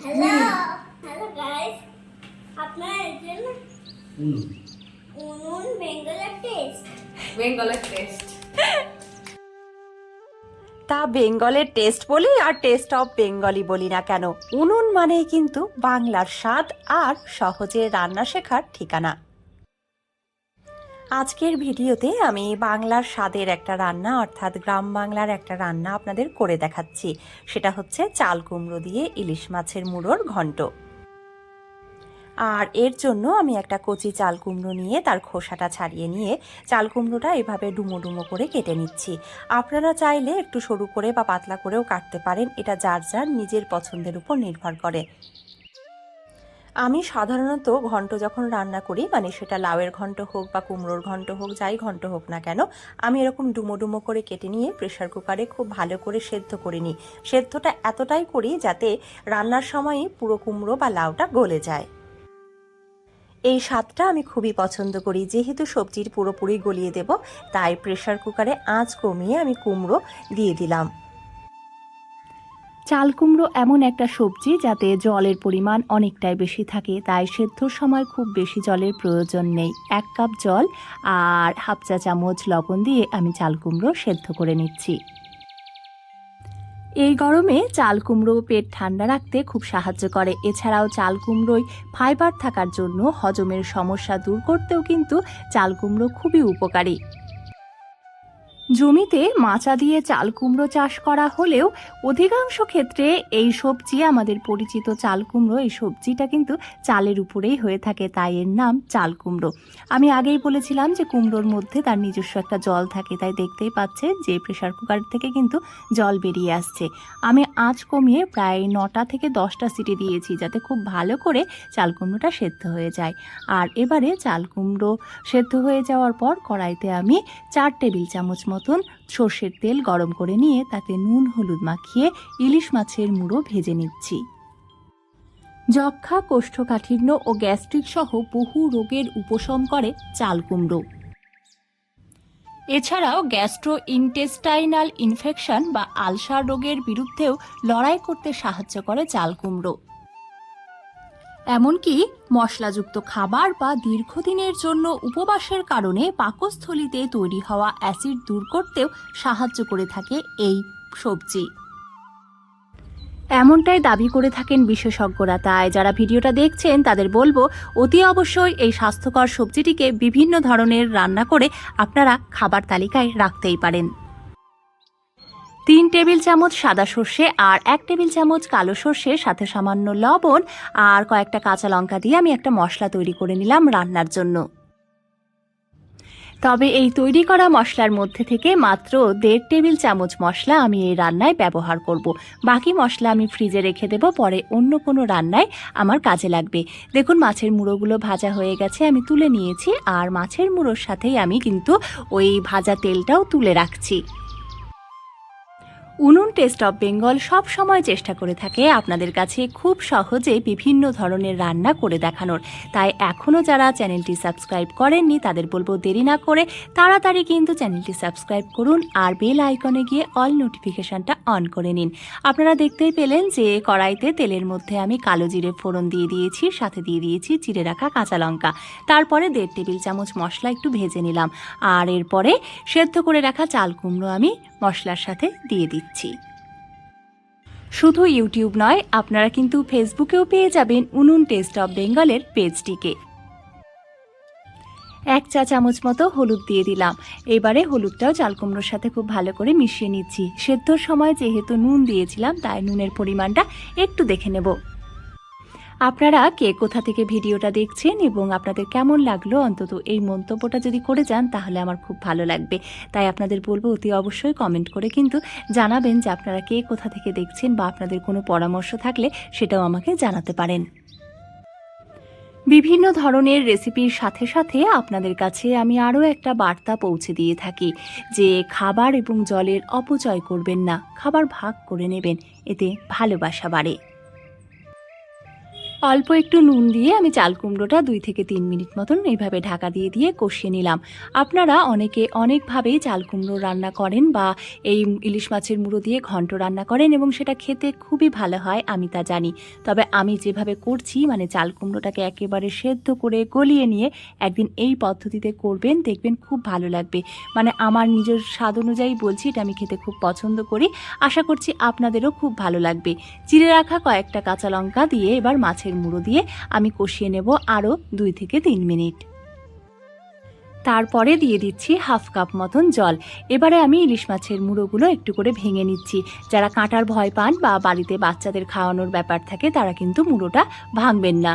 Hello hello guys আপনারা এখানে উনুন। উনুন বেঙ্গলের টেস্ট বেঙ্গলের টেস্ট তা বেঙ্গলের টেস্ট বলি আর টেস্ট অফ বেঙ্গলি বলি না কেন? উনুন মানেই কিন্তু বাংলার স্বাদ আর সহজে রান্না শেখার ঠিকানা। আজকের ভিডিওতে আমি বাংলার স্বাদের একটা রান্না, অর্থাৎ গ্রাম বাংলার একটা রান্না আপনাদের করে দেখাচ্ছি। সেটা হচ্ছে চাল কুমড়ো দিয়ে ইলিশ মাছের মুড়োর ঘন্ট। আর এর জন্য আমি একটা কচি চাল কুমড়ো নিয়ে তার খোসাটা ছাড়িয়ে নিয়ে চাল কুমড়োটা এভাবে ডুমো ডুমো করে কেটে নিচ্ছি। আপনারা চাইলে একটু সরু করে বা পাতলা করেও কাটতে পারেন। এটা যার যার নিজের পছন্দের উপর নির্ভর করে। আমি সাধারণত ঘন্ট যখন রান্না করি মানে সেটা লাউয়ের ঘন্ট হোক বা কুমড়োর ঘন্ট হোক, যাই ঘন্ট হোক না কেন, আমি এরকম ডুমো ডুমো করে কেটে নিয়ে প্রেশার কুকারে খুব ভালো করে সেদ্ধ করে নিই। সেদ্ধটা এতটাই করি যাতে রান্নার সময়ই পুরো কুমড়ো বা লাউটা গলে যায়। এই স্বাদটা আমি খুবই পছন্দ করি। যেহেতু সবজির পুরোপুরি গলিয়ে দেব, তাই প্রেশার কুকারে আঁচ কমিয়ে আমি কুমড়ো দিয়ে দিলাম। চাল কুমড়ো এমন একটা সবজি যাতে জলের পরিমাণ অনেকটাই বেশি থাকে, তাই সেদ্ধর সময় খুব বেশি জলের প্রয়োজন নেই। এক কাপ জল আর হাফ চা চামচ লবণ দিয়ে আমি চাল কুমড়ো সেদ্ধ করে নিচ্ছি। এই গরমে চাল কুমড়ো পেট ঠান্ডা রাখতে খুব সাহায্য করে। এছাড়াও চাল কুমড়োয় ফাইবার থাকার জন্য হজমের সমস্যা দূর করতেও কিন্তু চাল কুমড়ো খুবই উপকারী। জমিতে মাচা দিয়ে চাল কুমড়ো চাষ করা হলেও অধিকাংশ ক্ষেত্রে এই সবজি, আমাদের পরিচিত চাল কুমড়ো এই সবজিটা কিন্তু চালের উপরেই হয়ে থাকে, তাই এর নাম চাল কুমড়ো আমি আগেই বলেছিলাম যে কুমড়োর মধ্যে তার নিজস্ব একটা জল থাকে, তাই দেখতেই পাচ্ছেন যে প্রেশার কুকার থেকে কিন্তু জল বেরিয়ে আসছে। আমি আঁচ কমিয়ে প্রায় নটা থেকে দশটা সিটি দিয়েছি, যাতে খুব ভালো করে চাল কুমড়োটা সেদ্ধ হয়ে যায়। আর এবারে চাল কুমড়ো সেদ্ধ হয়ে যাওয়ার পর কড়াইতে আমি চার টেবিল চামচ মতন সর্ষের তেল গরম করে নিয়ে তাতে নুন, হলুদ মাখিয়ে ইলিশ মাছের মুড়ো ভেজে নিচ্ছি। যক্ষা কোষ্ঠকাঠিন্য ও গ্যাস্ট্রিক সহ বহু রোগের উপশম করে চাল কুমড়ো। এছাড়াও গ্যাস্ট্রো ইনটেস্টাইনাল ইনফেকশন বা আলসার রোগের বিরুদ্ধেও লড়াই করতে সাহায্য করে চাল কুমড়ো। এমনকি মশলাযুক্ত খাবার বা দীর্ঘদিনের জন্য উপবাসের কারণে পাকস্থলিতে তৈরি হওয়া অ্যাসিড দূর করতেও সাহায্য করে থাকে এই সবজি। এমনটাই দাবি করে থাকেন বিশেষজ্ঞরা। তাই যারা ভিডিওটা দেখছেন, তাদের বলব, অতি অবশ্যই এই স্বাস্থ্যকর সবজিটিকে বিভিন্ন ধরনের রান্না করে আপনারা খাবার তালিকায় রাখতেই পারেন। তিন টেবিল চামচ সাদা সর্ষে আর এক টেবিল চামচ কালো সর্ষে, সাথে সামান্য লবণ আর কয়েকটা কাঁচা লঙ্কা দিয়ে আমি একটা মশলা তৈরি করে নিলাম রান্নার জন্য। তবে এই তৈরি করা মশলার মধ্যে থেকে মাত্র দেড় টেবিল চামচ মশলা আমি এই রান্নায় ব্যবহার করব। বাকি মশলা আমি ফ্রিজে রেখে দেব, পরে অন্য কোনো রান্নায় আমার কাজে লাগবে। দেখুন, মাছের মুড়োগুলো ভাজা হয়ে গেছে, আমি তুলে নিয়েছি আর মাছের মুড়োর সাথেই আমি কিন্তু ওই ভাজা তেলটাও তুলে রাখছি। উনুন টেস্ট অফ বেঙ্গল সব সময় চেষ্টা করে থাকে আপনাদের কাছে খুব সহজে বিভিন্ন ধরনের রান্না করে দেখানোর। তাই এখনও যারা চ্যানেলটি সাবস্ক্রাইব করেননি, তাদের বলব দেরি না করে তাড়াতাড়ি কিন্তু চ্যানেলটি সাবস্ক্রাইব করুন আর বেল আইকনে গিয়ে অল নোটিফিকেশানটা অন করে নিন। আপনারা দেখতেই পেলেন যে কড়াইতে তেলের মধ্যে আমি কালো জিরে ফোড়ন দিয়ে দিয়েছি, সাথে দিয়ে দিয়েছি চিড়ে রাখা কাঁচা লঙ্কা। তারপরে দেড় টেবিল চামচ মশলা একটু ভেজে নিলাম। আর এরপরে সেদ্ধ করে রাখা চাল কুমড়ো আমি মশলার সাথে দিয়ে দিচ্ছি। শুধু ইউটিউব নয়, আপনারা কিন্তু ফেসবুকেও পেয়ে যাবেন উনুন টেস্ট অব বেঙ্গলের পেজটিকে। এক চা চামচ মতো হলুদ দিয়ে দিলাম। এবারে হলুদটাও চাল কুমড়োর সাথে খুব ভালো করে মিশিয়ে নিচ্ছি। সেদ্ধর সময় যেহেতু নুন দিয়েছিলাম, তাই নুনের পরিমাণটা একটু দেখে নেব। আপনারা কে কোথা থেকে ভিডিওটা দেখছেন এবং আপনাদের কেমন লাগল? অন্তত এই মন্তব্যটা যদি করে যান, তাহলে আমার খুব ভালো লাগবে। তাই আপনাদের বলব, অতি অবশ্যই কমেন্ট করে কিন্তু জানাবেন যে আপনারা কে কোথা থেকে দেখছেন বা আপনাদের কোনো পরামর্শ থাকলে সেটাও আমাকে জানাতে পারেন। বিভিন্ন ধরনের রেসিপির সাথে সাথে আপনাদের কাছে আমি আরও একটা বার্তা পৌঁছে দিয়ে থাকি যে খাবার এবং জলের অপচয় করবেন না, খাবার ভাগ করে নেবেন, এতে ভালোবাসা বাড়ে। অল্প একটু নুন দিয়ে আমি চাল কুমড়োটা দুই থেকে তিন মিনিট মতন এইভাবে ঢাকা দিয়ে দিয়ে কষিয়ে নিলাম। আপনারা অনেকে অনেকভাবেই চাল কুমড়ো রান্না করেন বা এই ইলিশ মাছের মুড়ো দিয়ে ঘন্ট রান্না করেন এবং সেটা খেতে খুবই ভালো হয়, আমি তা জানি। তবে আমি যেভাবে করছি মানে চাল কুমড়োটাকে একেবারে সেদ্ধ করে গলিয়ে নিয়ে একদিন এই পদ্ধতিতে করবেন, দেখবেন খুব ভালো লাগবে। মানে আমার নিজের স্বাদ অনুযায়ী বলছি, এটা আমি খেতে খুব পছন্দ করি। আশা করছি আপনাদেরও খুব ভালো লাগবে। চিড়ে রাখা কয়েকটা কাঁচা লঙ্কা দিয়ে এবার মাছের মুড়ো দিয়ে আমি কষিয়ে নেব আরও দুই থেকে তিন মিনিট। তারপরে দিয়ে দিচ্ছি হাফ কাপ মতন জল। এবারে আমি ইলিশ মাছের মুড়োগুলো একটু করে ভেঙে নিচ্ছি। যারা কাঁটার ভয় পান বা বাড়িতে বাচ্চাদের খাওয়ানোর ব্যাপার থাকে, তারা কিন্তু মুড়োটা ভাঙবেন না।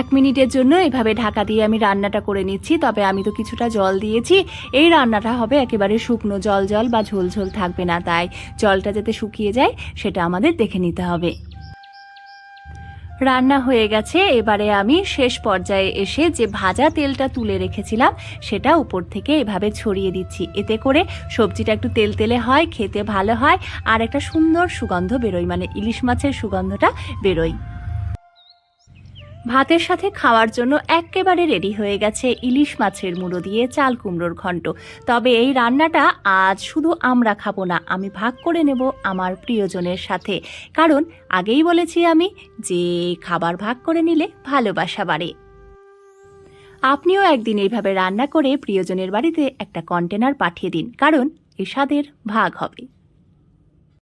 এক মিনিটের জন্য এভাবে ঢাকা দিয়ে আমি রান্নাটা করে নিচ্ছি। তবে আমি তো কিছুটা জল দিয়েছি। এই রান্নাটা হবে একেবারে শুকনো জল জল বা ঝোল ঝোল থাকবে না। তাই জলটা যাতে শুকিয়ে যায়, সেটা আমাদের দেখে নিতে হবে। রান্না হয়ে গেছে। এবারে আমি শেষ পর্যায়ে এসে যে ভাজা তেলটা তুলে রেখেছিলাম, সেটা উপর থেকে এভাবে ছড়িয়ে দিচ্ছি। এতে করে সবজিটা একটু তেল তেলে হয়, খেতে ভালো হয়, আর একটা সুন্দর সুগন্ধ বেরোয়। মানে ইলিশ মাছের সুগন্ধটা বেরোয়। ভাতের সাথে খাওয়ার জন্য একেবারে রেডি হয়ে গেছে ইলিশ মাছের মুড়ো দিয়ে চাল কুমড়োর ঘন্ট তবে এই রান্নাটা আজ শুধু আমরা খাব না, আমি ভাগ করে নেব আমার প্রিয়জনের সাথে। কারণ আগেই বলেছি আমি যে খাবার ভাগ করে নিলে ভালোবাসা বাড়ে। আপনিও একদিন এইভাবে রান্না করে প্রিয়জনের বাড়িতে একটা কন্টেনার পাঠিয়ে দিন, কারণ এ স্বাদের ভাগ হবে।